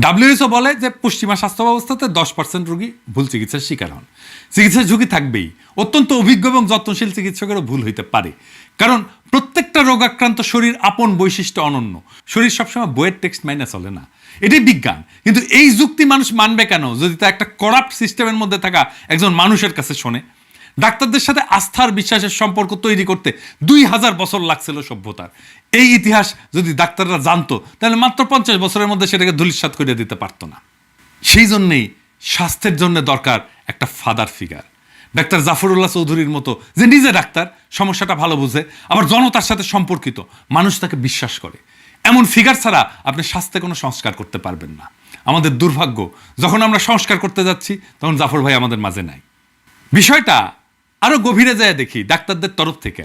WSO বলে যে পশ্চিমা স্বাস্থ্য ব্যবস্থাতে দশ পার্সেন্ট রোগী ভুল চিকিৎসার শিকার হন। চিকিৎসার ঝুঁকি থাকবেই। অত্যন্ত অভিজ্ঞ এবং যত্নশীল চিকিৎসকেরও ভুল হইতে পারে। কারণ প্রত্যেকটা রোগাক্রান্ত শরীর আপন বৈশিষ্ট্য অনন্য। শরীর সবসময় বইয়ের টেক্সট মাইনে চলে না। এটি বিজ্ঞান। কিন্তু এই যুক্তি মানুষ মানবে কেন? যদি তা একটা করাপ্ট সিস্টেমের মধ্যে থাকা একজন মানুষের কাছে শোনে। ডাক্তারদের সাথে আস্থার বিশ্বাসের সম্পর্ক তৈরি করতে দুই হাজার বছর লাগছিল সভ্যতার। এই ইতিহাস যদি ডাক্তাররা জানতো, তাহলে মাত্র পঞ্চাশ বছরের মধ্যে সেটাকে ধুলিস্বাদ করে দিতে পারতো না। সেই জন্যেই স্বাস্থ্যের জন্য দরকার একটা ফাদার ফিগার ডাক্তার জাফরুল্লাহ চৌধুরীর মতো যে নিজে ডাক্তার, সমস্যাটা ভালো বুঝে, আবার জনতার সাথে সম্পর্কিত, মানুষ তাকে বিশ্বাস করে। এমন ফিগার ছাড়া আপনি স্বাস্থ্যে কোনো সংস্কার করতে পারবেন না। আমাদের দুর্ভাগ্য, যখন আমরা সংস্কার করতে যাচ্ছি, তখন জাফর ভাই আমাদের মাঝে নাই। বিষয়টা আরও গভীরে যায় দেখি ডাক্তারদের তরফ থেকে।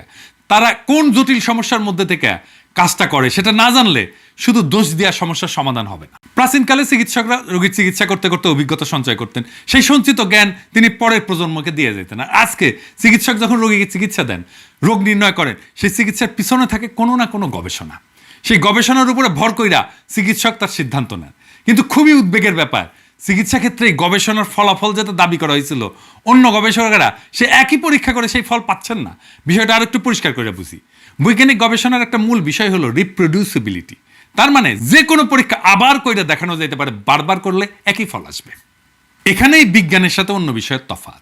তারা কোন জটিল সমস্যার মধ্যে থেকে কাজটা করে সেটা না জানলে শুধু দোষ দেওয়া সমস্যার সমাধান হবে না। প্রাচীনকালে চিকিৎসকরা রোগীর চিকিৎসা করতে করতে অভিজ্ঞতা সঞ্চয় করতেন। সেই সঞ্চিত জ্ঞান তিনি পরের প্রজন্মকে দিয়ে যেতেন। আর আজকে চিকিৎসক যখন রোগীকে চিকিৎসা দেন, রোগ নির্ণয় করেন, সেই চিকিৎসার পিছনে থাকে কোনো না কোনো গবেষণা। সেই গবেষণার উপরে ভর কইরা চিকিৎসক তার সিদ্ধান্ত নেন। কিন্তু খুবই উদ্বেগের ব্যাপার চিকিৎসা ক্ষেত্রে গবেষণার ফলাফল যেটা দাবি করা হয়েছিল, অন্য গবেষকেরা সে একই পরীক্ষা করে সেই ফল পাচ্ছেন না। বিষয়টা আর একটু পরিষ্কার করে বুঝি। বৈজ্ঞানিক গবেষণার একটা মূল বিষয় হলো রিপ্রোডিউসিবিলিটি তার মানে যে কোনো পরীক্ষা আবার কইরা দেখানো যেতে পারে, বারবার করলে একই ফল আসবে। এখানেই বিজ্ঞানের সাথে অন্য বিষয়ের তফাৎ।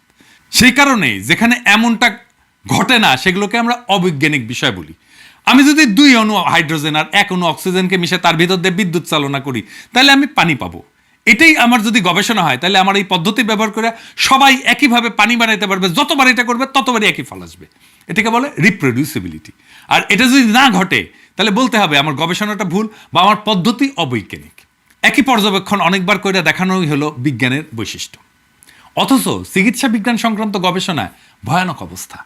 সেই কারণেই যেখানে এমনটা ঘটে না, সেগুলোকে আমরা অবৈজ্ঞানিক বিষয় বলি। আমি যদি দুই অণু হাইড্রোজেন আর এক অণু অক্সিজেনকে মিশে তার ভিতর দিয়ে বিদ্যুৎ চালনা করি, তাহলে আমি পানি পাবো। এটাই আমার যদি গবেষণা হয়, তাহলে আমার এই পদ্ধতি ব্যবহার করে সবাই একইভাবে পানি বানাইতে পারবে যতবার এটা করবে ততবারই একই ফল আসবে। এটাকে বলে রিপ্রোডিউসিবিলিটি আর এটা যদি না ঘটে, তাহলে বলতে হবে আমার গবেষণাটা ভুল বা আমার পদ্ধতি অবৈজ্ঞানিক। একই পর্যবেক্ষণ অনেকবার করে দেখানোই হলো বিজ্ঞানের বৈশিষ্ট্য। অথচ চিকিৎসা বিজ্ঞান সংক্রান্ত গবেষণায় ভয়ানক অবস্থা।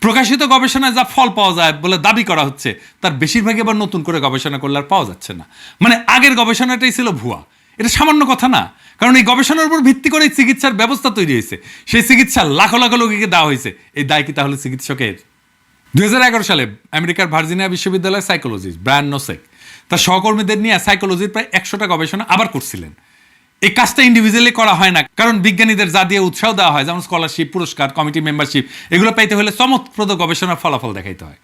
প্রকাশিত গবেষণায় যা ফল পাওয়া যায় বলে দাবি করা হচ্ছে, তার বেশিরভাগই আবার নতুন করে গবেষণা করলে আর পাওয়া যাচ্ছে না। মানে আগের গবেষণাটাই ছিল ভুয়া। এটা সামান্য কথা না। কারণ এই গবেষণার উপর ভিত্তি করে চিকিৎসার ব্যবস্থা তৈরি হয়েছে। সেই চিকিৎসা লাখো লাখো লোককে দেওয়া হয়েছে। এই দায় কি তাহলে চিকিৎসকের? দুই সালে আমেরিকার ভার্জিনিয়া বিশ্ববিদ্যালয়ের সাইকোলজিস্ট ব্রায়ান নোসেক তার সহকর্মীদের নিয়ে সাইকোলজির প্রায় একশোটা গবেষণা আবার করছিলেন। এই কাজটা ইন্ডিভিজুয়ালি করা হয় না। কারণ বিজ্ঞানীদের যা দিয়ে উৎসাহ দেওয়া হয়, যেমন স্কলারশিপ পুরস্কার কমিটি মেম্বারশিপ এগুলো পাইতে হলে চমৎপ্রদ গবেষণার ফলাফল দেখাইতে হয়।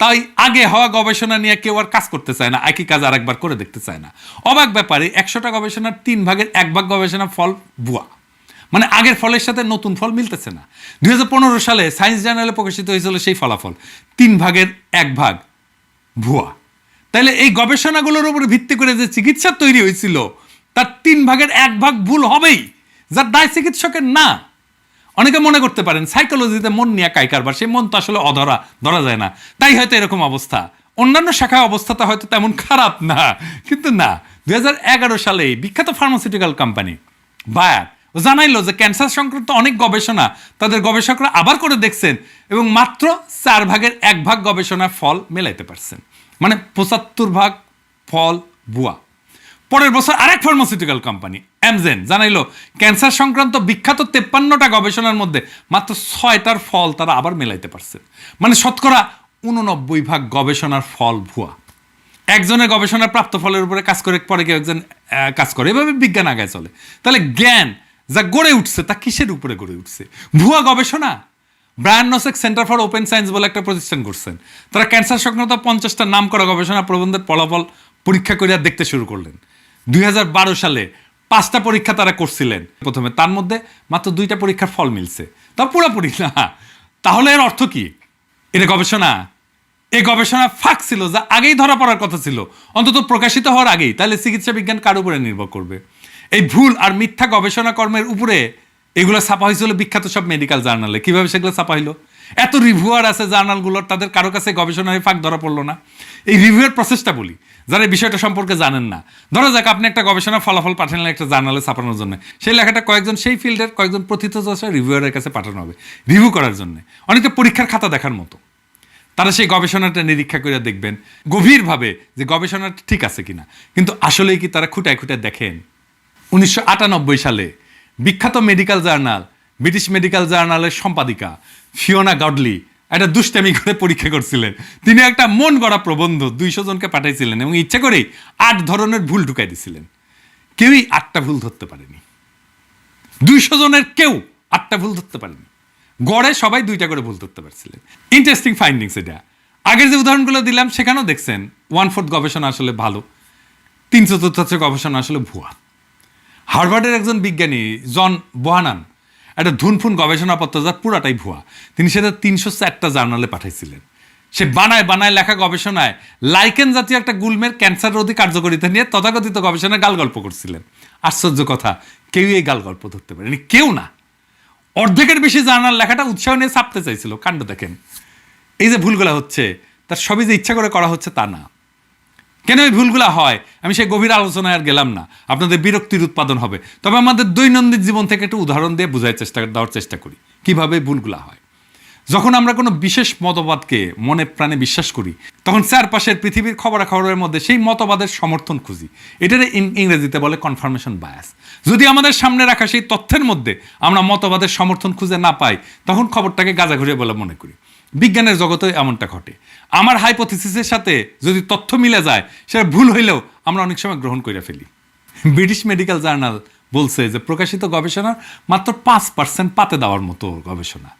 তাই আগে হওয়া গবেষণা নিয়ে কেউ আর কাজ করতে চায় না, একই কাজ আরেকবার করে দেখতে চায় না। অবাক ব্যাপারে একশোটা গবেষণার তিন ভাগের এক ভাগ গবেষণা ফল ভুয়া। মানে আগের ফলের সাথে নতুন ফল মিলতেছে না। দুই হাজার পনেরো সালে সায়েন্স জার্নালে প্রকাশিত হয়েছিল সেই ফলাফল, তিন ভাগের এক ভাগ ভুয়া। তাইলে এই গবেষণাগুলোর উপর ভিত্তি করে যে চিকিৎসা তৈরি হয়েছিল, তার তিন ভাগের এক ভাগ ভুল হবেই, যার দায় চিকিৎসকের না। অনেকে মনে করতে পারেন সাইকোলজিতে মন নিয়ে কাই কারবার, সেই মন তো আসলে অধরা, ধরা যায় না। তাই হয়তো এরকম অবস্থা। অন্যান্য শাখা অবস্থাটা হয়তো তেমন খারাপ না, কিন্তু না দু হাজার এগারো সালে বিখ্যাত ফার্মাসিউটিক্যাল কোম্পানি বায়ার জানাইলো যে ক্যান্সার সংক্রান্ত অনেক গবেষণা তাদের গবেষকরা আবার করে দেখছেন এবং মাত্র চার ভাগের এক ভাগ গবেষণার ফল মেলাইতে পারছেন। মানে পঁচাত্তর ভাগ ফল, বুয়া। পরের বছর আরেক ফার্মাসিউটিক্যাল কোম্পানি অ্যামজেন জানাইলো, ক্যান্সার সংক্রান্ত বিখ্যাত তেপ্পান্নটা গবেষণার মধ্যে মাত্র ছয়টার ফল তারা আবার মেলাইতে পারছে। মানে শতকরা উননব্বই ভাগ গবেষণার ফল ভুয়া। একজনের গবেষণার প্রাপ্ত ফলের উপরে কাজ করে, পরে কেউ একজন কাজ করে। এভাবে বিজ্ঞান আগায় চলে। তাহলে জ্ঞান যা গড়ে উঠছে তা কিসের উপরে গড়ে উঠছে? ভুয়া গবেষণা? Brian Nosek centre for open science বলে একটা প্রতিষ্ঠান করছেন। তারা ক্যান্সার সংক্রান্ত পঞ্চাশটা নাম করা গবেষণা প্রবন্ধের ফলাফল পরীক্ষা করিয়া দেখতে শুরু করলেন। দুই হাজার বারো সালে পাঁচটা পরীক্ষা তারা করছিলেন। প্রথমে তার মধ্যে মাত্র দুইটা পরীক্ষার ফল মিলছে। তা পুরোপুরি না। তাহলে এর অর্থ কি? এটা গবেষণা। এই গবেষণা ফাঁক ছিল যা আগেই ধরা পড়ার কথা ছিল। অন্তত প্রকাশিত হওয়ার আগেই। তাহলে চিকিৎসা বিজ্ঞান কার উপরে নির্ভর করবে? এই ভুল আর মিথ্যা গবেষণা কর্মের উপরে এগুলো ছাপা হয়েছিল বিখ্যাত সব মেডিকেল জার্নালে কীভাবে সেগুলো ছাপা হইল? এত রিভিউয়ার আছে জার্নালগুলোর, তাদের কারও কাছে গবেষণায় ফাঁক ধরা পড়ল না। এই রিভিউয়ের প্রসেসটা বলি, যারা বিষয়টা সম্পর্কে জানেন না। ধরা যাক, আপনি একটা গবেষণা ফলাফল পাঠালেন একটা জার্নালে ছাপানোর জন্য। সেই লেখাটা কয়েকজন, সেই ফিল্ডের কয়েকজন প্রথিতযশা রিভিউয়ারের কাছে পাঠানো হবে, রিভিউ করার জন্য। অনেকে পরীক্ষার খাতা দেখার মতো। তারা সেই গবেষণাটা নিরীক্ষা করে দেখবেন, গভীরভাবে যে গবেষণাটা ঠিক আছে কিনা। কিন্তু আসলেই কি তারা খুঁটায় খুঁটায় দেখেন? উনিশশো আটানব্বই সালে বিখ্যাত মেডিকেল জার্নাল ব্রিটিশ মেডিকেল জার্নালের সম্পাদিকা ফিওনা গডলি একটা দুষ্টামি করে পরীক্ষা করছিলেন। তিনি একটা মন গড়া প্রবন্ধ দুইশো জনকে পাঠাইছিলেন এবং ইচ্ছে করেই আট ধরনের ভুল ঢুকাই দিছিলেন। কেউই আটটা ভুল ধরতে পারেনি। দুইশো জনের কেউ আটটা ভুল ধরতে পারেনি। গড়ে সবাই দুইটা করে ভুল ধরতে পারছিলেন। ইন্টারেস্টিং ফাইন্ডিংস এটা। আগের যে উদাহরণগুলো দিলাম, সেখানেও দেখছেন ওয়ান ফোর্থ গবেষণা আসলে ভালো তিন চতুর্থাংশ গবেষণা আসলে ভুয়া। হার্ভার্ডের একজন বিজ্ঞানী, জন বোহানান একটা ধুনফুন গবেষণাপত্র যার পুরাটাই ভুয়া। তিনি সেটা তিনশো চারটা জার্নালে পাঠাইছিলেন। সে বানায় বানায় লেখা গবেষণায় লাইকেন জাতীয় একটা গুলমের ক্যান্সার রোধী কার্যকরিতা নিয়ে তথাকথিত গবেষণায় গাল গল্প করছিলেন। আশ্চর্য কথা, কেউই এই গাল গল্প ধরতে পারেনি, কেউ না। অর্ধেকের বেশি জার্নাল লেখাটা উৎসাহ নিয়ে ছাপতে চাইছিল। কাণ্ড দেখেন। এই যে ভুলগুলো হচ্ছে, তার সবই যে ইচ্ছা করে করা হচ্ছে তা না। কেন এই ভুলগুলো হয়? আমি সেই গভীর আলোচনায় আর গেলাম না। আপনাদের বিরক্তির উৎপাদন হবে। তবে আমাদের দৈনন্দিন জীবন থেকে একটু উদাহরণ দিয়ে বোঝার চেষ্টা দেওয়ার চেষ্টা করি। কীভাবে ভুলগুলো হয়? যখন আমরা কোনো বিশেষ মতবাদকে মনে প্রাণে বিশ্বাস করি, তখন চারপাশের পৃথিবীর খবরাখবরের মধ্যে সেই মতবাদের সমর্থন খুঁজি। এটার ইংরেজিতে বলে কনফার্মেশন বায়াস যদি আমাদের সামনে রাখা সেই তথ্যের মধ্যে আমরা মতবাদের সমর্থন খুঁজে না পাই, তখন খবরটাকে গাজা ঘুরিয়ে বলে মনে করি। বিজ্ঞানের জগতে এমনটা ঘটে। আমার হাইপোথিসিসের সাথে যদি তথ্য মিলে যায়, সেটা ভুল হইলেও আমরা অনেক সময় গ্রহণ করে ফেলি। ব্রিটিশ মেডিকেল জার্নাল বলছে যে প্রকাশিত গবেষণার মাত্র পাঁচ পার্সেন্ট পাতে দেওয়ার মতো গবেষণা।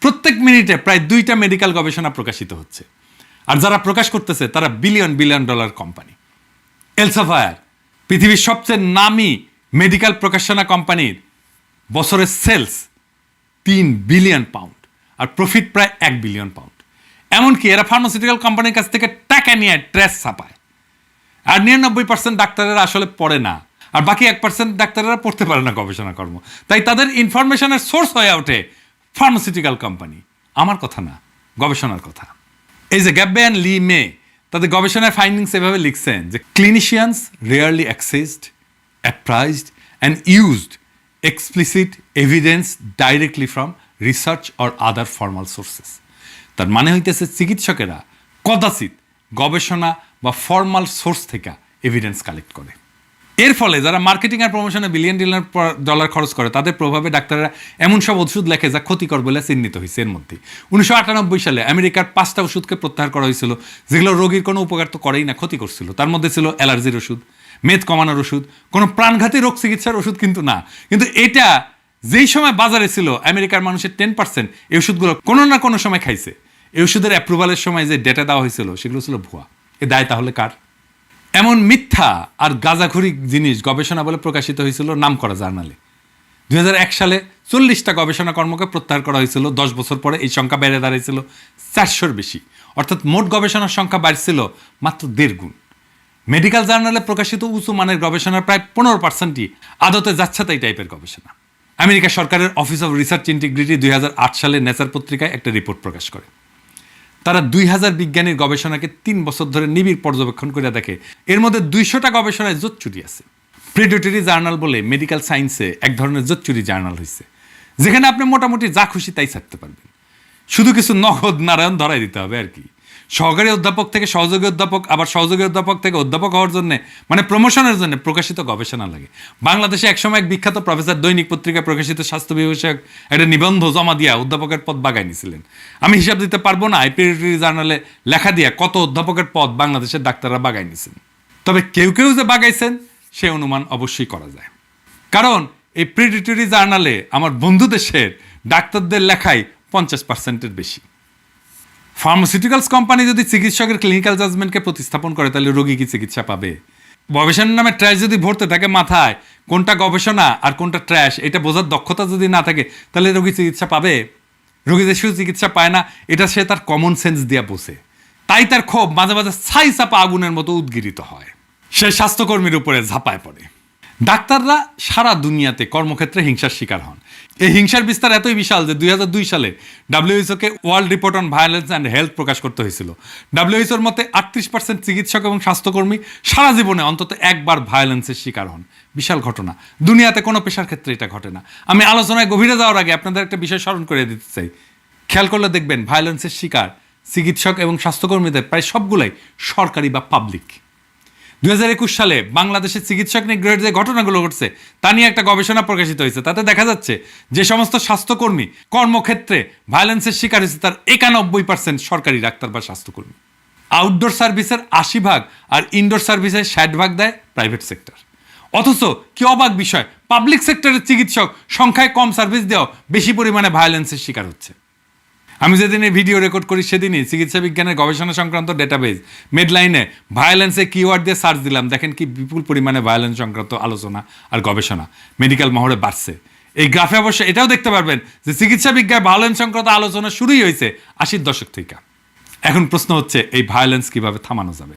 প্রত্যেক মিনিটে প্রায় দুইটা মেডিকেল গবেষণা প্রকাশিত হচ্ছে। আর যারা প্রকাশ করতেছে, তারা billion billion dollar company Elsevier পৃথিবীর সবচেয়ে নামি মেডিকেল প্রকাশনা কোম্পানির বছরের সেলস তিন বিলিয়ন পাউন্ড আর প্রফিট প্রায় এক বিলিয়ন পাউন্ড এমনকি এরা ফার্মাসিউটিক্যাল কোম্পানির কাছ থেকে টাকা নিয়ে ট্রেস ছাপায়। আর নিরানব্বই পার্সেন্ট ডাক্তারেরা আসলে পড়ে না। আর বাকি এক পার্সেন্ট ডাক্তারেরা পড়তে পারে না গবেষণা কর্ম। তাই তাদের ইনফরমেশনের সোর্স হয়ে ওঠে ফার্মাসিউটিক্যাল কোম্পানি আমার কথা না, গবেষণার কথা। এই যে গ্যাব্বে অ্যান্ড লি মে, তাদের গবেষণার ফাইন্ডিংস এভাবে লিখছেন যে clinicians rarely accessed appraised and used explicit evidence directly from research or other formal sources তার মানে হইতেছে চিকিৎসকেরা কদাচিৎ গবেষণা বা ফর্মাল সোর্স থেকে এভিডেন্স কালেক্ট করে। এর ফলে যারা মার্কেটিং আর প্রমোশনে বিলিয়ন ডিলার ডলার খরচ করে, তাদের প্রভাবে ডাক্তাররা এমন সব ওষুধ লেখে যা ক্ষতিকর বলে চিহ্নিত হয়েছে এর মধ্যে। উনিশশো আটানব্বই সালে আমেরিকার পাঁচটা ওষুধকে প্রত্যাহার করা হয়েছিল, যেগুলো রোগীর কোনো উপকার তো করেই না, ক্ষতি করছিল। তার মধ্যে ছিল অ্যালার্জির ওষুধ, মেদ কমানোর ওষুধ, কোনো প্রাণঘাতী রোগ চিকিৎসার ওষুধ কিন্তু না। কিন্তু এটা যেই সময় বাজারে ছিল, আমেরিকার মানুষের টেন পার্সেন্ট এই ওষুধগুলো কোনো না কোনো সময় খাইছে। এই ওষুধের অ্যাপ্রুভালের সময় যে ডেটা দেওয়া হয়েছিল, সেগুলো ছিল ভুয়া। এ দায় তাহলে কার? এমন মিথ্যা আর গাজাখুরি জিনিস গবেষণা বলে প্রকাশিত হয়েছিল নাম করা জার্নালে। দুই হাজার এক সালে চল্লিশটা গবেষণা কর্মকে প্রত্যাহার করা হয়েছিল, দশ বছর পরে এই সংখ্যা বেড়ে দাঁড়িয়েছিল চারশোর বেশি। অর্থাৎ মোট গবেষণার সংখ্যা বাড়ছিল মাত্র দেড় গুণ। মেডিকেল জার্নালে প্রকাশিত উঁচু মানের গবেষণার প্রায় পনেরো পার্সেন্টই আদতে যাচ্ছে তাই টাইপের গবেষণা। আমেরিকা সরকারের অফিস অফ রিসার্চ ইন্টিগ্রিটি দুই হাজার আট সালে নেচার পত্রিকায় একটা রিপোর্ট প্রকাশ করে। তারা দুই হাজার বিজ্ঞানীর গবেষণাকে তিন বছর ধরে নিবিড় পর্যবেক্ষণ করে দেখে। এর মধ্যে দুইশোটা গবেষণায় জোচ্চুরি আছে। প্রেডিটরি জার্নাল বলে মেডিকেল সায়েন্সে এক ধরনের জোচ্চুরি জার্নাল হয়েছে যেখানে আপনি মোটামুটি যা খুশি তাই ছাড়তে পারবেন। শুধু কিছু নগদ নারায়ণ ধরাই দিতে হবে আর কি। সহকারী অধ্যাপক থেকে সহযোগী অধ্যাপক, আবার সহযোগী অধ্যাপক থেকে অধ্যাপক হওয়ার জন্য মানে প্রমোশনের জন্য প্রকাশিত গবেষণা লাগে। বাংলাদেশে একসময় এক বিখ্যাত প্রফেসর দৈনিক পত্রিকায় প্রকাশিত স্বাস্থ্য বিষয়ক একটা নিবন্ধ জমা দিয়া অধ্যাপকের পদ বাগাই নিয়েছিলেন আমি হিসাব দিতে পারব না আইপিরিটরি জার্নালে লেখা দিয়া কত অধ্যাপকের পদ বাংলাদেশের ডাক্তাররা বাগায় নিয়েছেন তবে কেউ কেউ যে বাগাইছেন, সে অনুমান অবশ্যই করা যায়। কারণ এই প্রিডিটরি জার্নালে আমার বন্ধু দেশের ডাক্তারদের লেখাই পঞ্চাশ পার্সেন্টের বেশি। ফার্মাসিউটিক্যালস কোম্পানি যদি চিকিৎসকের ক্লিনিক্যাল জাজমেন্টকে প্রতিস্থাপন করে, তাহলে রোগী কি চিকিৎসা পাবে? গবেষণার নামে ট্র্যাশ যদি ভরতে থাকে মাথায়, কোনটা গবেষণা আর কোনটা ট্র্যাশ এটা বোঝার দক্ষতা যদি না থাকে, তাহলে রোগী চিকিৎসা পাবে? রোগী যে চিকিৎসা পায় না, এটা সে তার কমন সেন্স দিয়ে বোঝে। তাই তার ক্ষোভ মাঝে মাঝে ছাই চাপা আগুনের মতো উদ্গিরিত হয়। সে স্বাস্থ্যকর্মীর উপরে ঝাঁপায় পড়ে। ডাক্তাররা সারা দুনিয়াতে কর্মক্ষেত্রে হিংসার শিকার হন। এই হিংসার বিস্তার এতই বিশাল যে দুই হাজার দুই সালে ডাব্লিউএইচওকে world report on violence and health প্রকাশ করতে হয়েছিল। ডাব্লিউএইচওর মতে আটত্রিশ পার্সেন্ট চিকিৎসক এবং স্বাস্থ্যকর্মী সারা জীবনে অন্তত একবার ভায়োলেন্সের শিকার হন। বিশাল ঘটনা। দুনিয়াতে কোনো পেশার ক্ষেত্রে এটা ঘটে না। আমি আলোচনায় গভীরে যাওয়ার আগে আপনাদের একটা বিষয় স্মরণ করে দিতে চাই। খেয়াল করলে দেখবেন ভায়োলেন্সের শিকার, চিকিৎসক এবং স্বাস্থ্যকর্মীদের প্রায় সবগুলাই সরকারি বা পাবলিক। দুই হাজার একুশ সালে বাংলাদেশের চিকিৎসক নিগ্রহের যে ঘটনাগুলো ঘটছে, তা নিয়ে একটা গবেষণা প্রকাশিত হয়েছে। তাতে দেখা যাচ্ছে যে সমস্ত স্বাস্থ্যকর্মী কর্মক্ষেত্রে ভায়োলেন্সের শিকার হয়েছে, তার একানব্বই পার্সেন্ট সরকারি ডাক্তার বা স্বাস্থ্যকর্মী। আউটডোর সার্ভিসের আশি ভাগ আর ইনডোর সার্ভিসের ষাট ভাগ দেয় প্রাইভেট সেক্টর অথচ কি অবাক বিষয় পাবলিক সেক্টরের চিকিৎসক সংখ্যায় কম সার্ভিস দেওয়া বেশি পরিমাণে ভায়োলেন্সের শিকার হচ্ছে। আমি যেদিন এই ভিডিও রেকর্ড করি, সেদিনই চিকিৎসা বিজ্ঞানের গবেষণা সংক্রান্ত ডেটাবেজ মেডলাইনে ভায়োলেন্সে কিওয়ার্ড দিয়ে সার্চ দিলাম। দেখেন কি বিপুল পরিমাণে ভায়োলেন্স সংক্রান্ত আলোচনা আর গবেষণা। মেডিকেল মহলে বাড়ছে। এই গ্রাফে অবশ্য এটাও দেখতে পারবেন যে চিকিৎসা বিজ্ঞান ভায়োলেন্স সংক্রান্ত আলোচনা শুরুই হয়েছে আশির দশক থেকে। এখন প্রশ্ন হচ্ছে, এই ভায়োলেন্স কীভাবে থামানো যাবে?